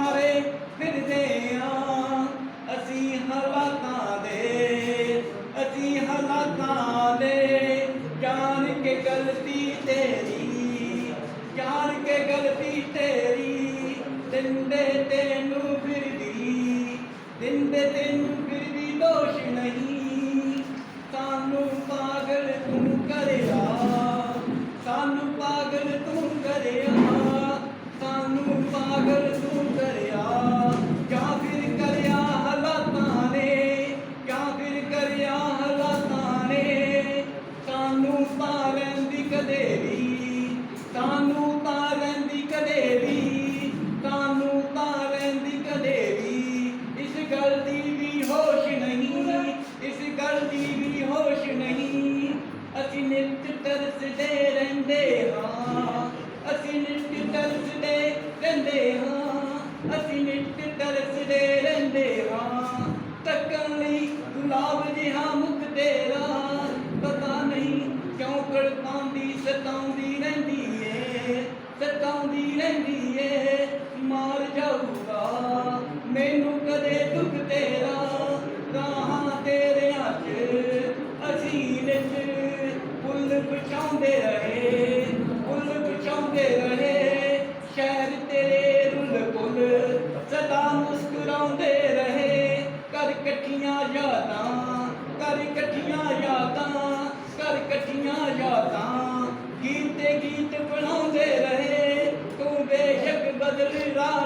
ਮਾਰੇ ਫਿਰਦੇ ਆਂ। ਅਸੀਂ ਹਾਲਾਤਾਂ ਦੇ, ਅਸੀਂ ਹਾਲਾਤਾਂ ਦੇ। ਜਾਣ ਕੇ ਗਲਤੀ ਤੇਰੀ, ਜਾਣ ਕੇ ਗਲਤੀ ਤੇਰੀ। ਕਦੇ ਵੀ ਸਾਨੂੰ ਤਾਂ ਲੈਂਦੀ ਕਦੇ ਵੀ ਤਾਨੂੰ ਤਾਂ ਲੈਂਦੀ ਕਦੇ ਵੀ ਇਸ ਗੱਲ ਦੀ ਵੀ ਹੋਸ਼ ਨਹੀਂ, ਇਸ ਗੱਲ ਦੀ ਵੀ ਹੋਸ਼ ਨਹੀਂ। ਅਸੀਂ ਨਿਤ ਤਰਸਦੇ ਰਹਿੰਦੇ ਹਾਂ, ਅਸੀਂ ਨਿਤ ਤਰਸਦੇ ਰਹਿੰਦੇ ਹਾਂ, ਅਸੀਂ ਨਿਤ ਤਰਸਦੇ ਰਹਿੰਦੇ ਹਾਂ। ਤੱਕਣ ਲਈ ਗੁਲਾਬ ਜਿਹਾ စက်တောင်ဒီတိုင်းဒီရဲ့စက်တောင်ဒီတိုင်း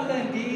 Alan